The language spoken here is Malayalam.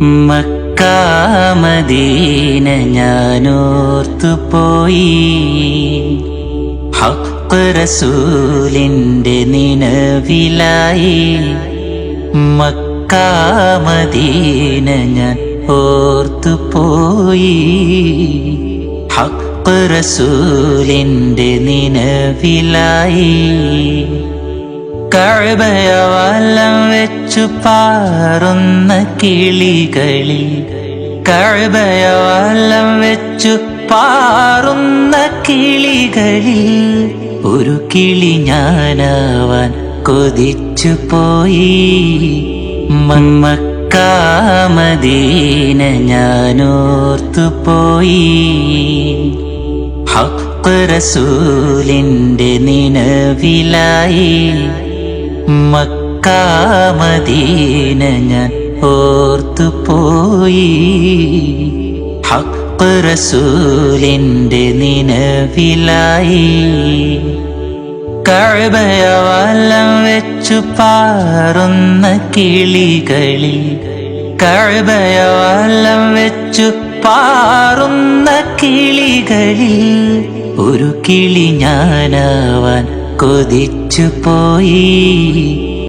മക്കാമദീന ഞാനോർത്തു പോയി. ഹക്ക് റസൂലിന്റെ നിലവിലായി. മക്കാമദീന ഞാൻ ഓർത്തു പോയി. ഹക്ക് റസൂലിന്റെ നിലവിലായി. കഴബയ വെച്ചു പാറുന്ന കിളികളിൽ കഴബയ വെച്ചു പാറുന്ന കിളികളിൽ ഒരു കിളി ഞാനാവാൻ കൊതിച്ചു പോയി. മമ്മക്കാമദീന ഞാനോർത്തു പോയി. ഹക്ക് നിനവിലായി നിലവിലായി. മക്കാമദീന ഞാൻ ഓർത്തു പോയി ഹക്ക് റസൂലിന്റെ നിലവിലായി. കഴബയവലം വെച്ചു പാറുന്ന കിളികളിൽ കഴബയവലം വെച്ചു പാറുന്ന കിളികളിൽ ഒരു കിളി ഞാനാവാൻ കൊതിച്ചു പോയി